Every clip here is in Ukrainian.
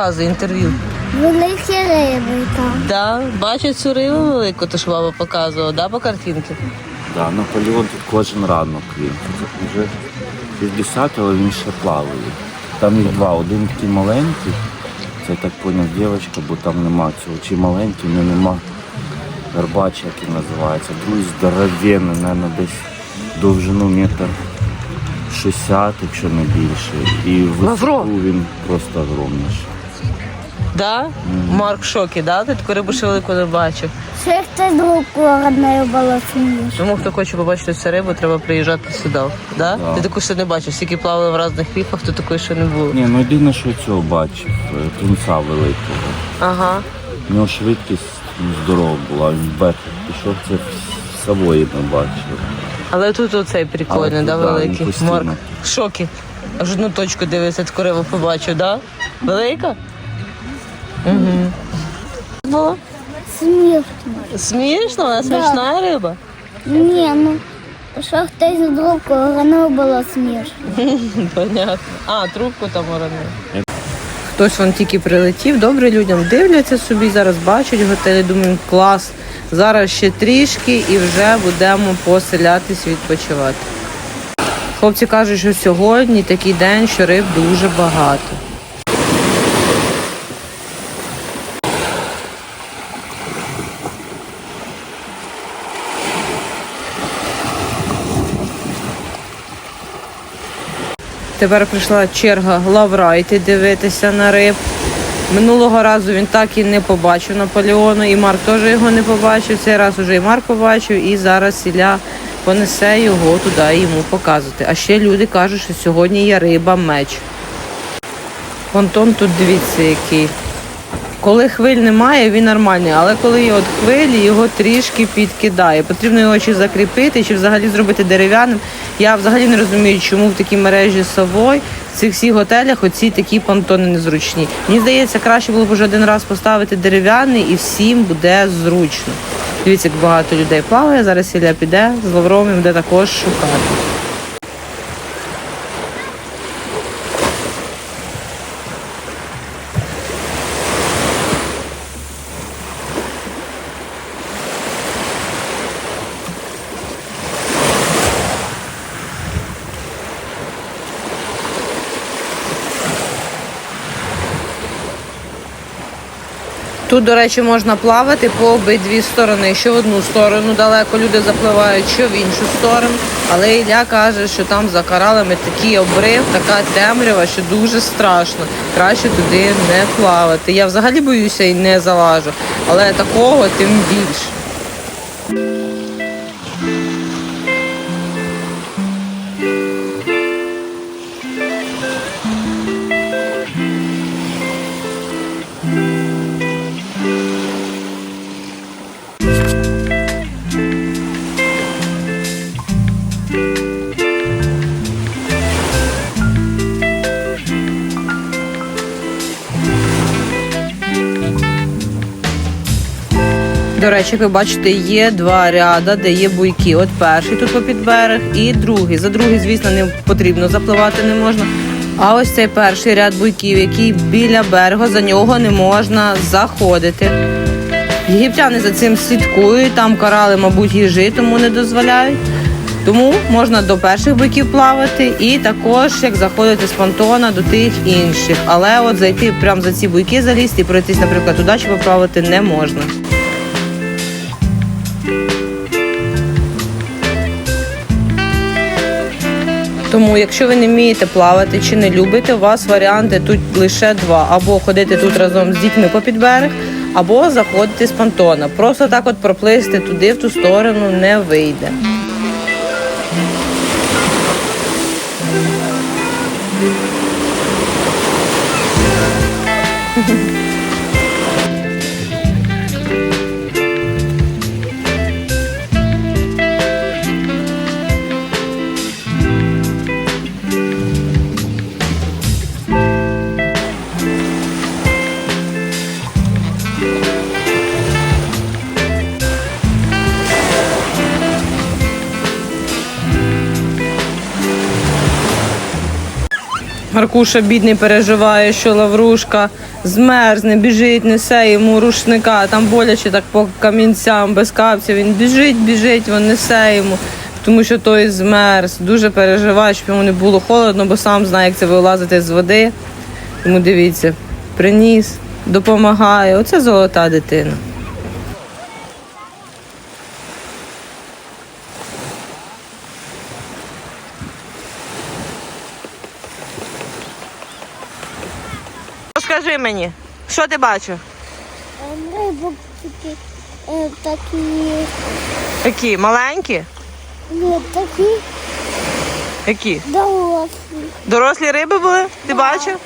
Розказуй інтерв'ю. Великі риби там. Да, бачить цю рибу велику, то що баба показувала, да, по картинці? Да, Наполеон тут кожен ранок він. Вже 60, але він ще плаває. Там їх два. Один такий маленький, це я так поняв дівчинка, бо там нема цього. Чи маленький, але нема гарбач, як він називається. Другий здоровенний, мабуть, десь довжину метр 60, якщо не більше. І в висоту він просто огромніший. Да? Марк в шокі, да? Ти таку рибу ще велику не бачив. Ще хтось друг не було смішно. Тому хто хоче побачити цю рибу, треба приїжджати сюди. Да? Да. Ти таку ще не бачив, всі плавали в різних рифах, то такої ще не було. Ні, ну єдине, що цього бачив, е, тунця великого. Ага. У нього швидкість ну, здорова була, він вверх пішов, це в Савої не бачив. Але тут оцей прикольний, Але да, тут, да, великий. він постійно. Марк в шокі. Аж одну точку дивиться, таку рибу побачив, да? Велика? Угу. Було? Смішно. Смішно, вона смачна риба. Ні, ну що хтось друг не було смішно. Понятно. А, трубку там уронив. Хтось вон тільки прилетів, добре людям дивляться собі, зараз бачать готелі, думаємо, клас. Зараз ще трішки і вже будемо поселятись відпочивати. Хлопці кажуть, що сьогодні такий день, що риб дуже багато. Тепер прийшла черга Лаврайти дивитися на риб. Минулого разу він так і не побачив Наполеону, і Марк теж його не побачив. Цей раз уже і Марк побачив, і зараз Ілля понесе його туди йому показувати. А ще люди кажуть, що сьогодні є риба меч. Понтон тут дивіться який. Коли хвиль немає, він нормальний, але коли є от хвилі, його трішки підкидає. Потрібно його чи закріпити, чи взагалі зробити дерев'яним. Я взагалі не розумію, чому в такій мережі Совой в цих всіх готелях оці такі понтони незручні. Мені здається, краще було б вже один раз поставити дерев'яний і всім буде зручно. Дивіться, як багато людей плаває. Зараз Ілля піде з Лавровим, буде також шукати. Тут, до речі, можна плавати по обидві сторони. Що в одну сторону далеко люди запливають, що в іншу сторону. Але Ілля каже, що там за коралами такий обрив, така темрява, що дуже страшно. Краще туди не плавати. Я взагалі боюся і не залажу, але такого тим більше. Речі, як ви бачите, є два ряда, де є буйки. От перший тут попід берег і другий. За другий, звісно, не потрібно запливати не можна. А ось цей перший ряд буйків, який біля берега, за нього не можна заходити. Єгиптяни за цим слідкують, там корали, мабуть, їжі, тому не дозволяють. Тому можна до перших буйків плавати і також як заходити з понтона до тих інших. Але от зайти прямо за ці буйки залізти і пройтись, наприклад, туди чи поплавати не можна. Тому, якщо ви не вмієте плавати чи не любите, у вас варіанти тут лише два: або ходити тут разом з дітьми по підберег, або заходити з понтона. Просто так от проплисти туди, в ту сторону не вийде. Thank you. Маркуша бідний переживає, що Лаврушка змерзне, біжить, несе йому рушника, там боляче так по камінцям, без капця. Він біжить, біжить, він несе йому, тому що той змерз. Дуже переживає, щоб йому не було холодно, бо сам знає, як це вилазити з води. Тому дивіться, приніс, допомагає. Оце золота дитина. Розкажи мені, що ти бачив? Рибок такі, е, такі, Які? Маленькі? ні, такі Які? дорослі, Дорослі риби були? Ти бачив?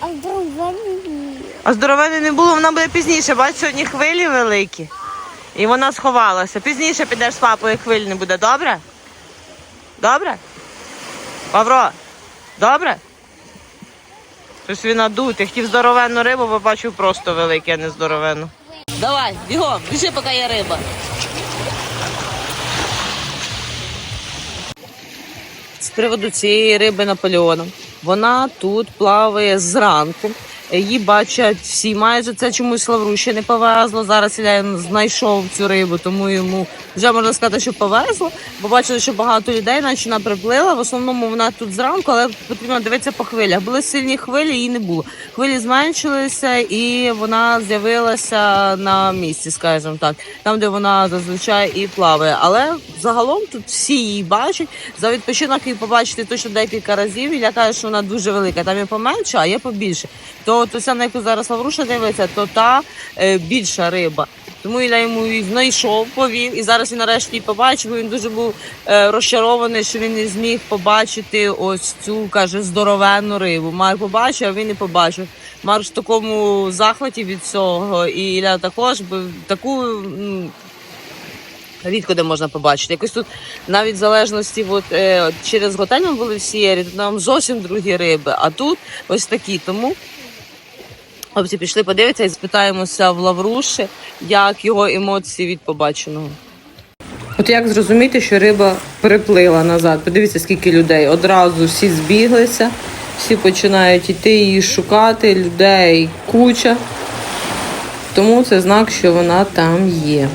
а здоровенні ні. А здоровеної не було, вона буде пізніше. Бачиш, сьогодні хвилі великі. І вона сховалася. Пізніше підеш з папою, хвиль не буде, добре? Добре? Павро, добре? Щось він надутий. Хотів здоровенну рибу, бо бачив просто велику, а не здоровенну. Давай, бігом, біжи, поки є риба. З приводу цієї риби Наполеона. Вона тут плаває зранку. Її бачать всі. Майже це чомусь Лавру ще не повезло. Зараз Ілля знайшов цю рибу, тому йому вже можна сказати, що повезло. Бо бачили, що багато людей, наче вона приплила. В основному вона тут зранку, але потрібно дивитися по хвилях. Були сильні хвилі, її не було. Хвилі зменшилися, і вона з'явилася на місці, скажімо так, там, де вона зазвичай і плаває. Але загалом тут всі її бачать. За відпочинок її побачити точно декілька разів. Ілля каже, що вона дуже велика. Там є поменше, а є побільше. То то на яку зараз Лавруша дивиться, то та е, більша риба. Тому Ілля йому і знайшов, повів, і зараз він нарешті побачив. бо Він дуже був е, розчарований, що він не зміг побачити ось цю каже здоровенну рибу. Марк побачив, а він не побачив. Марк в такому захваті від цього, і Ілля також бо таку. Рідко де можна побачити. Якось тут навіть в залежності, от, е, через готель були в Сієрі, тут нам зовсім другі риби, а тут ось такі. Тому хлопці пішли подивитися і спитаємося в Лавруші, як його емоції від побаченого. От як зрозуміти, що риба переплила назад? Подивіться, скільки людей. Одразу всі збіглися, всі починають іти її шукати, людей куча. Тому це знак, що вона там є.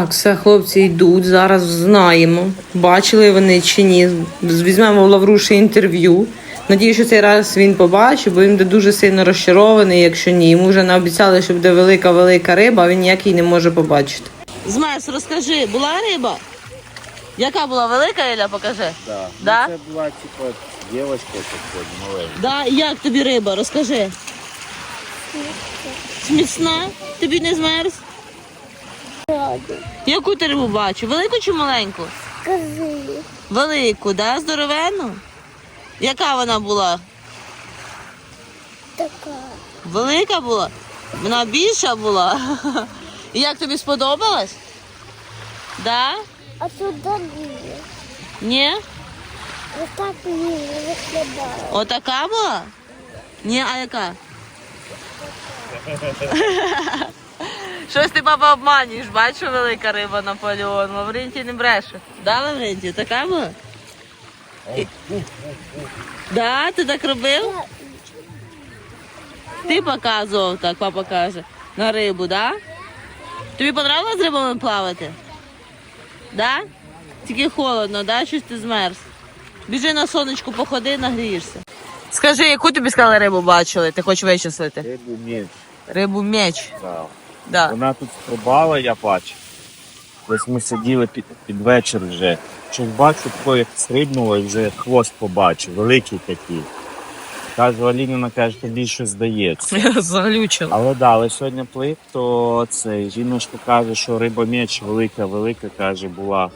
Так, все, хлопці йдуть. Зараз знаємо, бачили вони чи ні. Візьмемо у Лавруші інтерв'ю. Надію, що цей раз він побачить, бо він буде дуже сильно розчарований, якщо ні. Йому вже наобіцяли, що буде велика-велика риба, а він ніяк її не може побачити. Змес, розкажи, була риба? Яка була велика, Іля, покажи. Да. Да? Ну, це була типу дівчинка така маленька. Да, як тобі риба? Розкажи. Смісна? Тобі не змерз? Раді. Яку ти рибу бачу? Велику чи маленьку? Скажи, Велику, да? Здоровенну? Яка вона була? така, Велика була? Вона більша була. І як тобі сподобалось? Да? а туди ні. Ні? Ось так ні, не виглядає. Отака була? Ні, а яка? Щось ти баба обманюєш, бачу велика риба Наполеон. Лаврентій не бреше. Да, Лаврентій, така була? І- Да, ти так робив? Ти показував так, папа каже. На рибу, да? Тобі понравилось з рибами плавати? Да? Тільки холодно, да? Щось ти змерз. Біжи на сонечку, походи, нагрієшся. Скажи, яку тобі сказали рибу бачили? Ти хочеш вичислити? Рибу меч. Рибу меч. Да. Да. Вона тут стрибала, я бачив. Ось ми сиділи під, під вечір вже. Щось бачу, тако як стрибнуло і вже хвост побачив, великий такий. Каже, Аліна каже, тобі щось здається. Заглючила. Але да, але сьогодні плив, то цей жіночка каже, що риба меч велика, велика, каже, була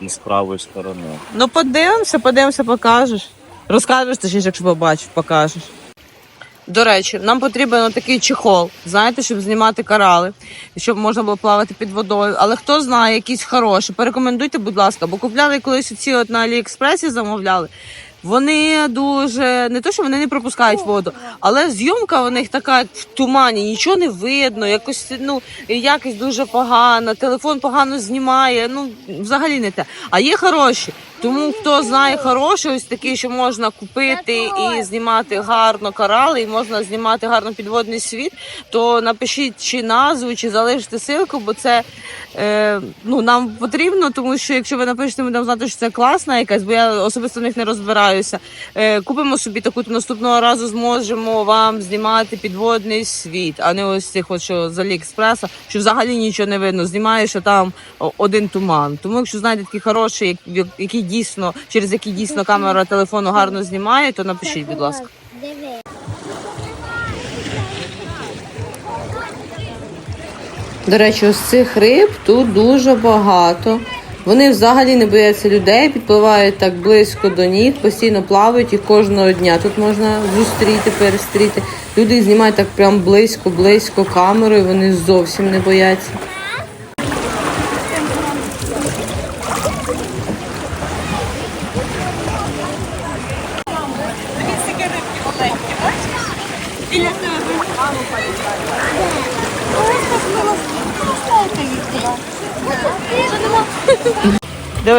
із правої сторони. Ну подивимося, подивимося, покажеш. Розкажеш, точніше, якщо побачиш, покажеш. До речі, нам потрібен такий чехол, знаєте, щоб знімати корали, щоб можна було плавати під водою. Але хто знає, якийсь хороший, порекомендуйте, будь ласка, бо купляли колись ці от на Аліекспресі замовляли. Вони дуже не то, що вони не пропускають воду, але зйомка у них така в тумані, нічого не видно, якось ну якість дуже погана, телефон погано знімає. Ну взагалі не те. А є хороші. Тому хто знає хороші, ось такі, що можна купити і знімати гарно корали, і можна знімати гарно підводний світ, то напишіть чи назву, чи залиште ссылку, бо це е, ну нам потрібно, тому що якщо ви напишете, ми будемо знати, що це класна якась, бо я особисто в них не розбираюся. Е, купимо собі таку, то наступного разу зможемо вам знімати підводний світ, а не ось цих, от, що з Аліекспреса, що взагалі нічого не видно. Знімаєш, а там один туман. Тому якщо знаєте такі хороші, як- які дійсно через які дійсно камера телефону гарно знімає, то напишіть, будь ласка. До речі, ось цих риб тут дуже багато. Вони взагалі не бояться людей, підпливають так близько до ніг, постійно плавають і кожного дня. Тут можна зустріти, перестріти. Люди їх знімають так прям близько, близько камерою. Вони зовсім не бояться.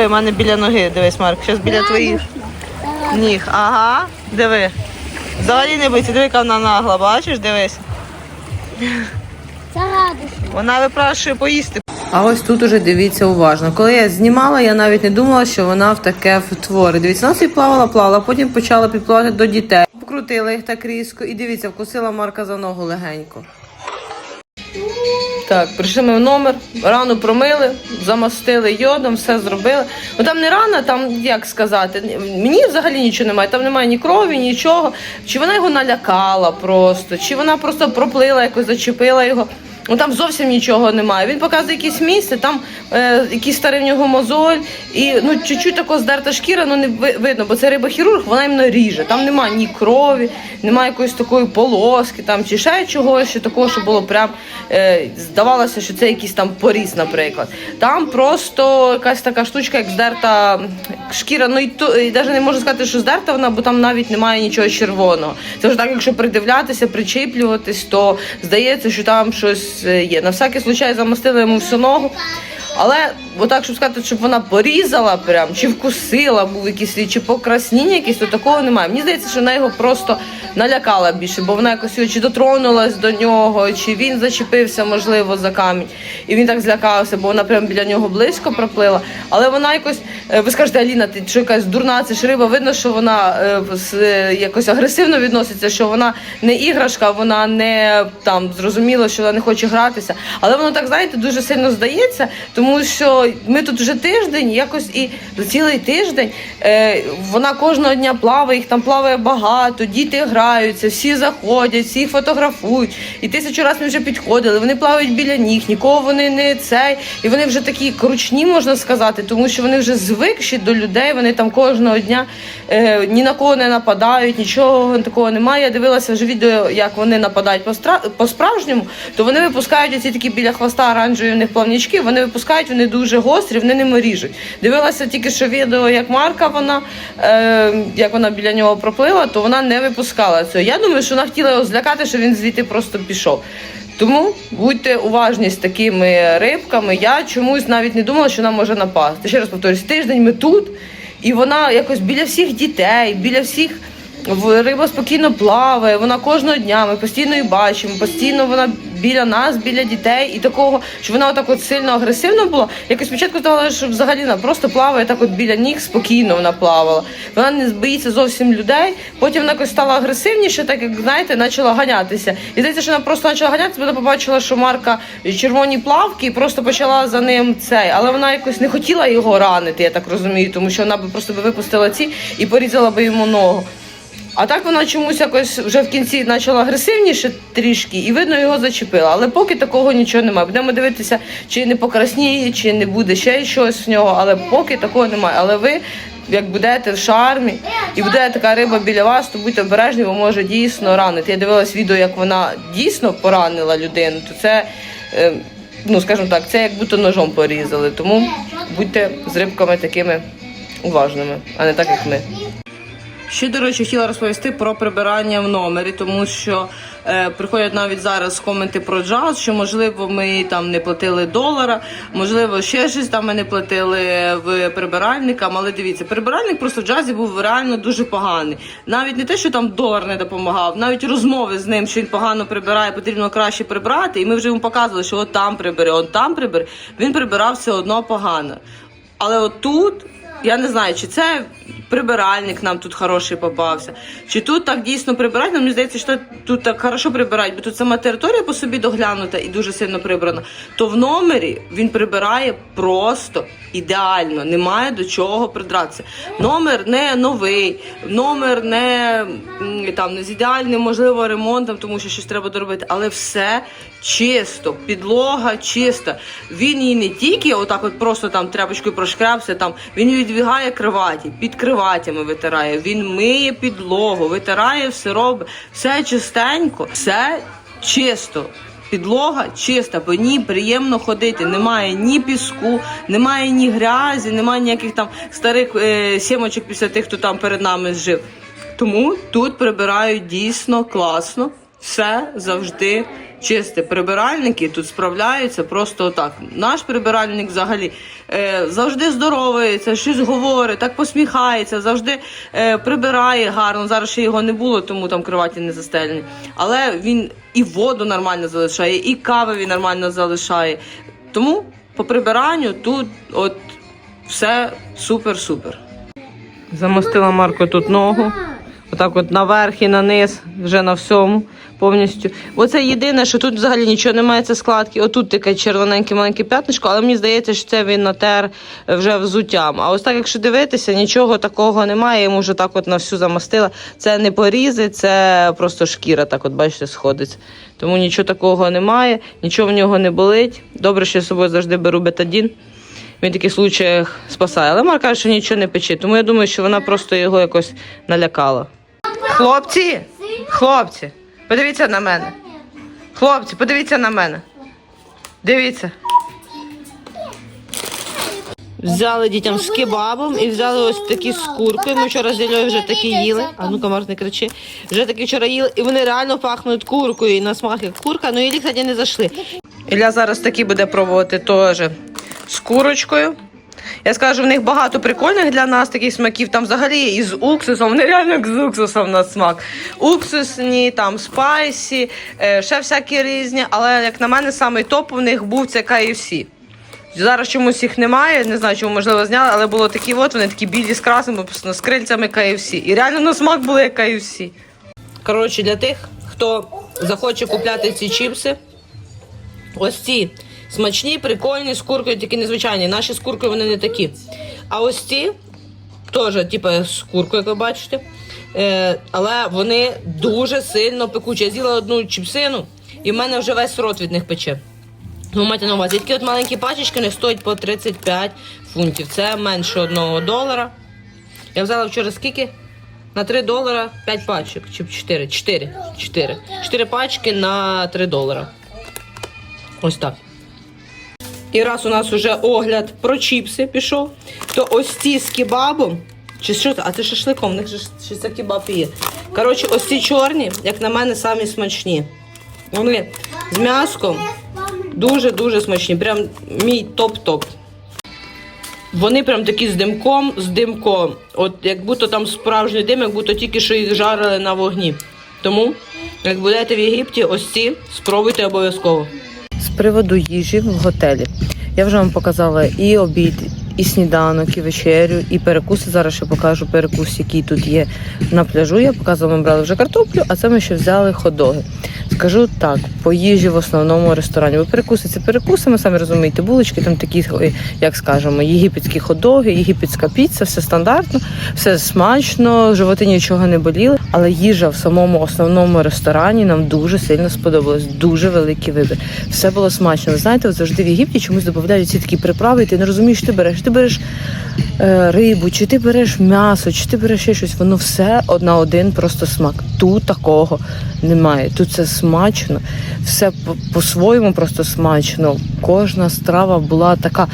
Диви, в мене біля ноги, дивись, Марк, зараз біля твоїх ніг. Ага, диви. Взагалі не бийся, диви, яка вона нагла, бачиш, дивись. Це. Вона випрашує поїсти. А ось тут уже дивіться уважно. Коли я знімала, я навіть не думала, що вона в таке втворить. Дивіться, вона собі плавала, плавала, потім почала підпливати до дітей. Покрутила їх так різко і дивіться, вкусила Марка за ногу легенько. Так, прийшли ми в номер, рану промили, замастили йодом, все зробили. Ну там не рана, там як сказати, мені взагалі нічого немає. Там немає ні крові, нічого. Чи вона його налякала просто, чи вона просто проплила, якось зачепила його. Ну там зовсім нічого немає. Він показує якесь місце, там е, якийсь старий в нього мозоль, і ну чуть-чуть тако здерта шкіра, ну не ви- видно, бо це риба-хірург, вона іменно ріже. Там немає ні крові, немає якоїсь такої полоски, там чи ще чогось, що такого, що було прям е, здавалося, що це якийсь там поріз, наприклад. Там просто якась така штучка, як здерта шкіра. Ну і то і навіть не можу сказати, що здерта вона, бо там навіть немає нічого червоного. Це вже так, якщо придивлятися, причіплюватись, то здається, що там щось е, є. На всякий случай замостила йому всю ногу. Але отак, щоб сказати, щоб вона порізала прям, чи вкусила, був якийсь чи покрасніння якісь, то такого немає. Мені здається, що вона його просто налякала більше, бо вона якось його чи дотронулась до нього, чи він зачепився, можливо, за камінь. І він так злякався, бо вона прям біля нього близько проплила. Але вона якось, е, ви скажете, Аліна, ти що якась дурна, це ж риба, видно, що вона е, е, якось агресивно відноситься, що вона не іграшка, вона не там зрозуміло, що вона не хоче гратися. Але воно так, знаєте, дуже сильно здається, тому що ми тут вже тиждень, якось і цілий тиждень вона кожного дня плаває, їх там плаває багато, діти граються, всі заходять, всі фотографують. І тисячу разів вже підходили. Вони плавають біля ніг, нікого вони не цей. І вони вже такі кручні, можна сказати, тому що вони вже звикші до людей. Вони там кожного дня е, ні на кого не нападають, нічого такого немає. Я дивилася вже відео, як вони нападають по стра- по-справжньому, то вони випускають оці такі біля хвоста оранжеві в них плавнічки. Вони випускають, вони дуже гострі, вони ними ріжуть. Дивилася тільки що відео, як Марка вона е, як вона біля нього проплила, то вона не випускала цього. Я думаю, що вона хотіла його злякати, що він звідти просто пішов. Тому будьте уважні з такими рибками. Я чомусь навіть не думала, що вона може напасти. Ще раз повторюсь, тиждень ми тут, і вона якось біля всіх дітей, біля всіх. Риба спокійно плаває, вона кожного дня, ми постійно її бачимо, постійно вона біля нас, біля дітей, і такого, що вона отак от сильно агресивно була. Якось спочатку здавалося, що взагалі вона просто плаває так от біля ніг, спокійно вона плавала. Вона не боїться зовсім людей. Потім вона якось стала агресивніше, так як знаєте, почала ганятися. І здається, що вона просто почала ганятися, вона побачила, що Марка червоні плавки, і просто почала за ним цей. Але вона якось не хотіла його ранити, я так розумію, тому що вона би просто випустила ці і порізала би йому ногу. А так вона чомусь якось вже в кінці почала агресивніше трішки, і видно, його зачепила. Але поки такого нічого немає. Будемо дивитися, чи не покрасніє, чи не буде ще щось в нього, але поки такого немає. Але ви, як будете в шармі і буде така риба біля вас, то будьте обережні, бо може дійсно ранити. Я дивилась відео, як вона дійсно поранила людину, то це. е, Ну, скажімо так, це як будто ножом порізали. Тому будьте з рибками такими уважними, а не так, як ми. Ще, до речі, хотіла розповісти про прибирання в номері, тому що е, приходять навіть зараз коменти про джаз, що можливо ми там не платили долара, можливо, ще щось там ми не платили в прибиральникам. Але дивіться, прибиральник просто в джазі був реально дуже поганий. Навіть не те, що там долар не допомагав, навіть розмови з ним, що він погано прибирає, потрібно краще прибрати. І ми вже йому показували, що от там прибери, от там прибери. Він прибирав все одно погано. Але отут, я не знаю, чи це прибиральник нам тут хороший попався, чи тут так дійсно прибирають. Нам мені здається, що тут так хорошо прибирають, бо тут сама територія по собі доглянута і дуже сильно прибрана. То в номері він прибирає просто ідеально, немає до чого придратися. Номер не новий, номер не там не з ідеальним, можливо, ремонтом, тому що щось треба доробити, але все чисто, підлога чиста. Він її не тільки отак, от просто там тряпочкою прошкрябся, там він відвігає криваті, під криватями витирає. Він миє підлогу, витирає все робить, все чистенько, все чисто. Підлога чиста, по ній приємно ходити. Немає ні піску, немає ні грязі, немає ніяких там старих е, сімочок після тих, хто там перед нами жив. Тому тут прибирають дійсно класно, все завжди чисте. Прибиральники тут справляються просто отак. Наш прибиральник взагалі е, завжди здоровається, щось говорить, так посміхається, завжди е, прибирає гарно. Зараз ще його не було, тому там кроваті не застелені. Але він і воду нормально залишає, і кави він нормально залишає. Тому по прибиранню тут от все супер-супер. Замостила Марко тут ногу. Отак от наверх і на низ, вже на всьому повністю. Оце єдине, що тут взагалі нічого немає, це складки. Отут таке червоненьке маленьке п'ятнишко, але мені здається, що це він натер вже взуттям. А ось так, якщо дивитися, нічого такого немає. Йому вже так от на всю замостила. Це не порізи, це просто шкіра, так от бачите, сходиться. Тому нічого такого немає, нічого в нього не болить. Добре, що я з собою завжди беру бетадін. Він в таких случаях спасає. Але Марк каже, що нічого не пече. Тому я думаю, що вона просто його якось налякала. Хлопці, хлопці, подивіться на мене. Хлопці, подивіться на мене. Дивіться. Взяли дітям з кебабом і взяли ось такі з куркою. Ми вчора з Іллею вже такі їли. А ну Марк, не кричи. Вже такі вчора їли, і вони реально пахнуть куркою і на смак як курка. Ну Іллі, кстати, не зайшли. Ілля зараз такі буде пробувати теж з курочкою. Я скажу, в них багато прикольних для нас таких смаків. Там взагалі і з уксусом, вони реально з уксусом на смак. Уксусні, там спайсі, е, ще всякі різні. Але як на мене, самий топ у них був це KFC. Зараз чомусь їх немає, не знаю, чому можливо зняли, але було такі от, вони такі білі з красними, з крильцями KFC. І реально на смак були як KFC. Коротше, для тих, хто захоче купляти ці чіпси, Ось ці смачні, прикольні, з куркою, тільки незвичайні. Наші з куркою вони не такі. А ось ці теж, типу, з куркою, як ви бачите. Е, але вони дуже сильно пекучі. Я з'їла одну чіпсину, і в мене вже весь рот від них пече. Ну, майте на увазі, такі от маленькі пачечки вони стоять по 35 фунтів. Це менше одного долара. Я взяла вчора скільки? На 3 долара 5 пачок. Чи 4? 4. 4. 4 пачки на 3 долара. Ось так. І раз у нас вже огляд про чіпси пішов, то ось ці з кебабом. Чи що це? А це шашликом, в них же ж це кебаб є. Коротше, ось ці чорні, як на мене, самі смачні. Вони з м'яском дуже-дуже смачні. Прям мій топ-топ. Вони прям такі з димком, з димком. От як будто там справжній дим, як будто тільки що їх жарили на вогні. Тому, як будете в Єгипті, ось ці спробуйте обов'язково. Приводу їжі в готелі. Я вже вам показала і обід, і сніданок, і вечерю, і перекуси. Зараз ще покажу перекус, який тут є на пляжу. Я показувала, ми брали вже картоплю, а це ми ще взяли ходоги. Скажу так, по їжі в основному ресторані. Бо перекуси це перекуси, ми самі розумієте, булочки, там такі, як скажемо, єгипетські ходоги, єгипетська піца, все стандартно, все смачно, животи нічого не боліли. Але їжа в самому основному ресторані нам дуже сильно сподобалась. Дуже великий вибір. Все було смачно. Ви знаєте, завжди в Єгипті чомусь додають ці такі приправи, і ти не розумієш, ти береш. Ти береш е, рибу, чи ти береш м'ясо, чи ти береш ще щось, воно все на один просто смак. Тут такого немає. Тут це смачно, все по- по-своєму просто смачно. Кожна страва була така,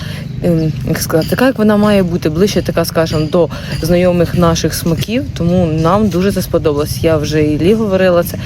ем, як сказати, така, як вона має бути, ближче, така, скажімо, до знайомих наших смаків. Тому нам дуже це сподобалось. Я вже і Лі говорила це,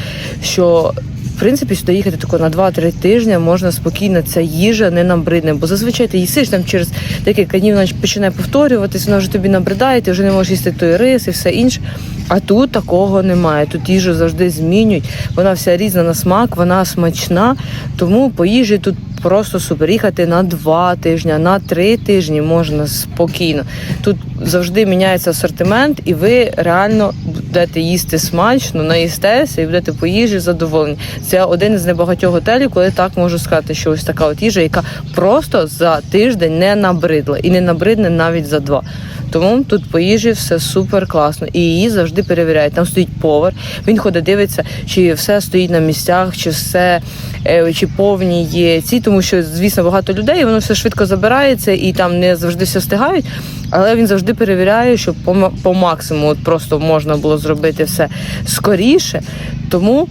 що. Принципі, сюди їхати тако на 2-3 тижні можна спокійно, ця їжа не набридне, бо зазвичай ти їсиш там через декілька днів вона починає повторюватись, вона вже тобі набридає, ти вже не можеш їсти той рис і все інше. А тут такого немає. Тут їжу завжди змінюють. Вона вся різна на смак, вона смачна. Тому по їжі тут просто супер. Їхати на два тижні, на три тижні можна спокійно. Тут завжди міняється асортимент, і ви реально будете їсти смачно, наїстеся і будете по їжі задоволені. Це один із небагатьох готелів, коли так можу сказати, що ось така от їжа, яка просто за тиждень не набридла і не набридне навіть за два. Тому тут по їжі все супер класно. І її завжди перевіряють. Там стоїть повар, він ходить, дивиться, чи все стоїть на місцях, чи все е, чи повні є ці, тому що, звісно, багато людей, воно все швидко забирається і там не завжди все встигають. Але він завжди перевіряє, щоб по, по максимуму от просто можна було зробити все скоріше. Тому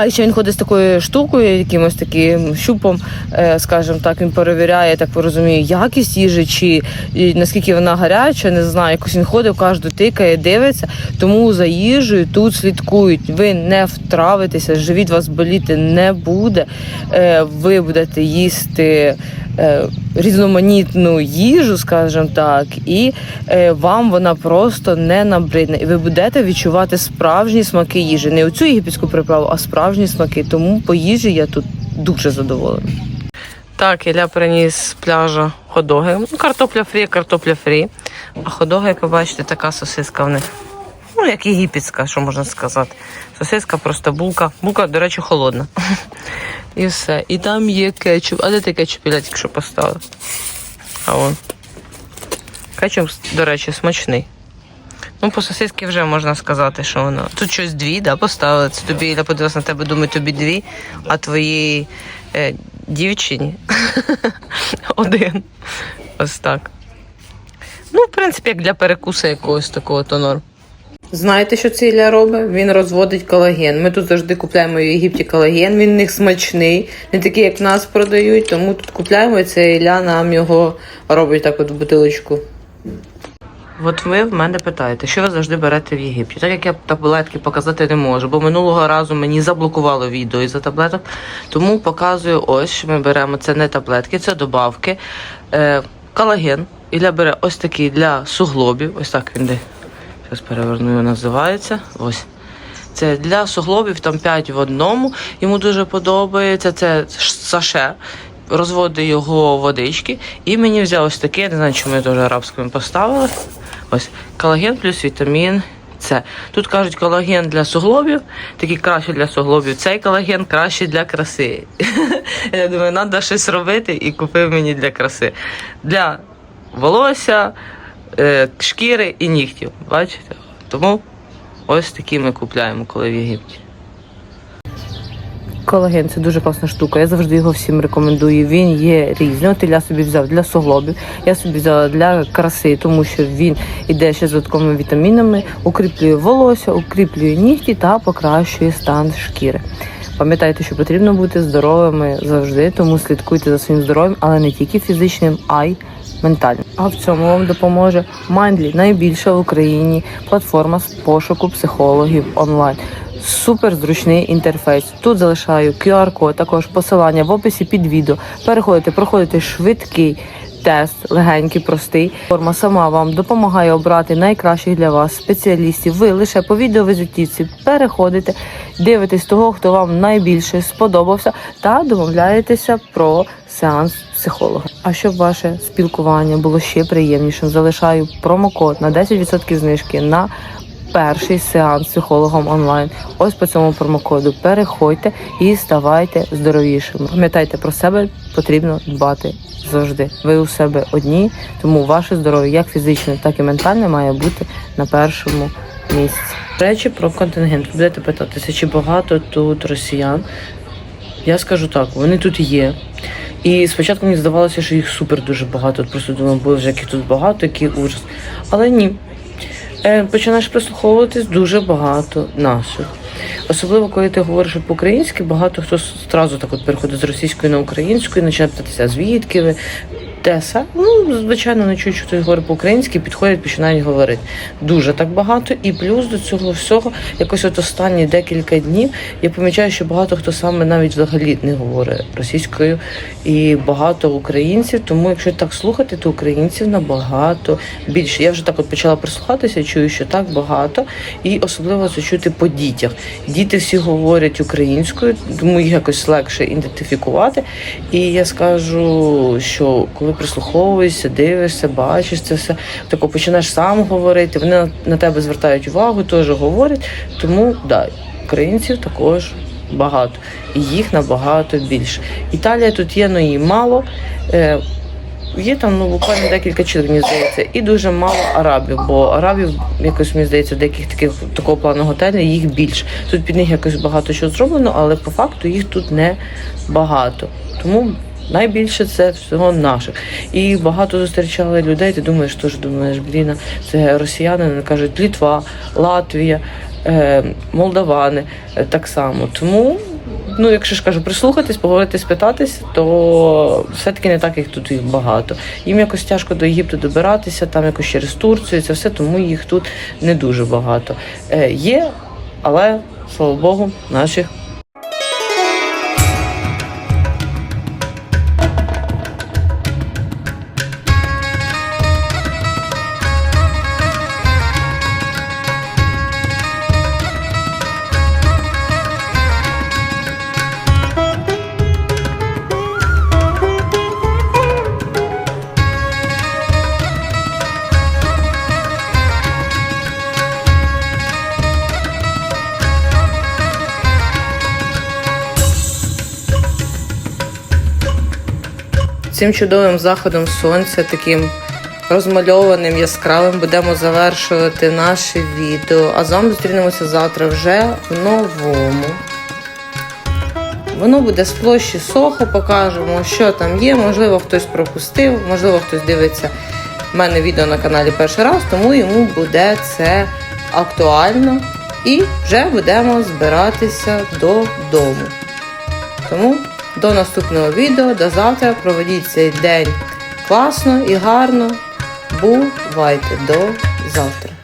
а ще він ходить з такою штукою, якимось таким щупом, е, скажімо так, він перевіряє, так порозумію, якість їжі, чи наскільки вона гаряча, не знаю. Якось він ходить, кожну тикає, дивиться. Тому за їжею тут слідкують. Ви не втравитеся, живіт вас боліти не буде. Е, Ви будете їсти. Е, Різноманітну їжу, скажімо так, і е, вам вона просто не набридне. І ви будете відчувати справжні смаки їжі. Не оцю єгипетську приправу, а справжні смаки. Тому по їжі я тут дуже задоволена. Так, Ілля приніс з пляжу ходоги. Ну, картопля фрі, картопля фрі. А ходога, як ви бачите, така сосиска в них. Ну, як єгипетська, що можна сказати. Сосиска, просто булка. Булка, до речі, холодна. І все. І там є кетчуп. А де ти кетчуп тільки що поставив? А вон. Кетчуп, до речі, смачний. Ну, по сосиски вже можна сказати, що воно. Тут щось дві, да, поставили. Це тобі я подивилась на тебе, думаю, тобі дві, а твоїй е, дівчині один. Ось так. Ну, в принципі, як для перекуса якогось такого то норм. Знаєте, що це Ілля робить? Він розводить колаген. Ми тут завжди купляємо в Єгипті колаген, він в них смачний, не такий, як нас продають, тому тут купляємо і це Ілля нам його робить так от в бутилочку. От ви в мене питаєте, що ви завжди берете в Єгипті? Так як я таблетки показати не можу, бо минулого разу мені заблокувало відео із-за таблеток. Тому показую ось, що ми беремо. Це не таблетки, це добавки. Е, колаген. Ілля бере ось такий для суглобів. Ось так він де. Зараз переверну його, називається. Ось. Це для суглобів, там 5 в одному. Йому дуже подобається. Це саше. Розводить його водички. І мені взяв ось таке, я не знаю, чому я теж арабськими поставила. Ось колаген плюс вітамін С. Тут кажуть колаген для суглобів, такий краще для суглобів. Цей колаген краще для краси. Я думаю, треба щось робити і купив мені для краси. Для волосся, шкіри і нігтів. Бачите? Тому ось такі ми купляємо, коли в Єгипті. Колаген це дуже класна штука. Я завжди його всім рекомендую. Він є різний. От я собі взяв для суглобів, я собі взяла для краси, тому що він іде ще з додатковими вітамінами, укріплює волосся, укріплює нігті та покращує стан шкіри. Пам'ятайте, що потрібно бути здоровими завжди, тому слідкуйте за своїм здоров'ям, але не тільки фізичним, а й ментальним. А в цьому вам допоможе Mindly, найбільша в Україні платформа з пошуку психологів онлайн. Супер зручний інтерфейс. Тут залишаю QR-код, також посилання в описі під відео. Переходите, проходите швидкий тест, легенький, простий. Форма сама вам допомагає обрати найкращих для вас спеціалістів. Ви лише по відеовізитівці переходите, дивитесь того, хто вам найбільше сподобався, та домовляєтеся про сеанс психолога. А щоб ваше спілкування було ще приємнішим, залишаю промокод на 10% знижки на перший сеанс з психологом онлайн. Ось по цьому промокоду переходьте і ставайте здоровішими. Пам'ятайте про себе потрібно дбати завжди. Ви у себе одні, тому ваше здоров'я, як фізичне, так і ментальне, має бути на першому місці. Речі про контингент. Будете питатися, чи багато тут росіян? Я скажу так, вони тут є. І спочатку мені здавалося, що їх супер дуже багато. Просто думаю, боже, яких тут багато, який ужас. Але ні. Е, Починаєш прислуховуватись дуже багато наших. Особливо, коли ти говориш по-українськи, багато хто одразу так от переходить з російської на українську і починає питатися, звідки ви. Де саме? Ну, звичайно, не чують, що хтось говорить по-українськи, підходять, починають говорити. Дуже так багато. І плюс до цього всього, якось от останні декілька днів я помічаю, що багато хто саме навіть взагалі не говорить російською, і багато українців. Тому, якщо так слухати, то українців набагато більше. Я вже так от почала прислухатися, чую, що так багато, і особливо це чути по дітях. Діти всі говорять українською, тому їх якось легше ідентифікувати. І я скажу, що коли прислуховуєшся, дивишся, бачиш це все, тако починаєш сам говорити, вони на- тебе звертають увагу, теж говорять. Тому да, українців також багато, і їх набагато більше. Італія тут є, але її мало. Е, Є там ну буквально декілька чоловік, мені здається, і дуже мало арабів, бо арабів якось мені здається, деяких таких такого плану готелів їх більше. Тут під них якось багато що зроблено, але по факту їх тут не багато. Тому найбільше це всього наших. І багато зустрічали людей. Ти думаєш, теж думаєш, блін, це росіяни, кажуть Літва, Латвія, е, Молдавани е, так само. Тому ну, якщо ж кажу, прислухатись, поговорити, спитатись, то все-таки не так, як тут їх багато. Їм якось тяжко до Єгипту добиратися, там якось через Турцію, це все, тому їх тут не дуже багато. Е, є, але слава Богу, наших Цим чудовим заходом сонця, таким розмальованим, яскравим, будемо завершувати наше відео. А з вами зустрінемося завтра вже в новому. Воно буде з площі Сохо, покажемо, що там є. Можливо, хтось пропустив, можливо, хтось дивиться в мене відео на каналі перший раз, тому йому буде це актуально. І вже будемо збиратися додому. Тому до наступного відео, до завтра. Проведіть цей день класно і гарно. Бувайте до завтра.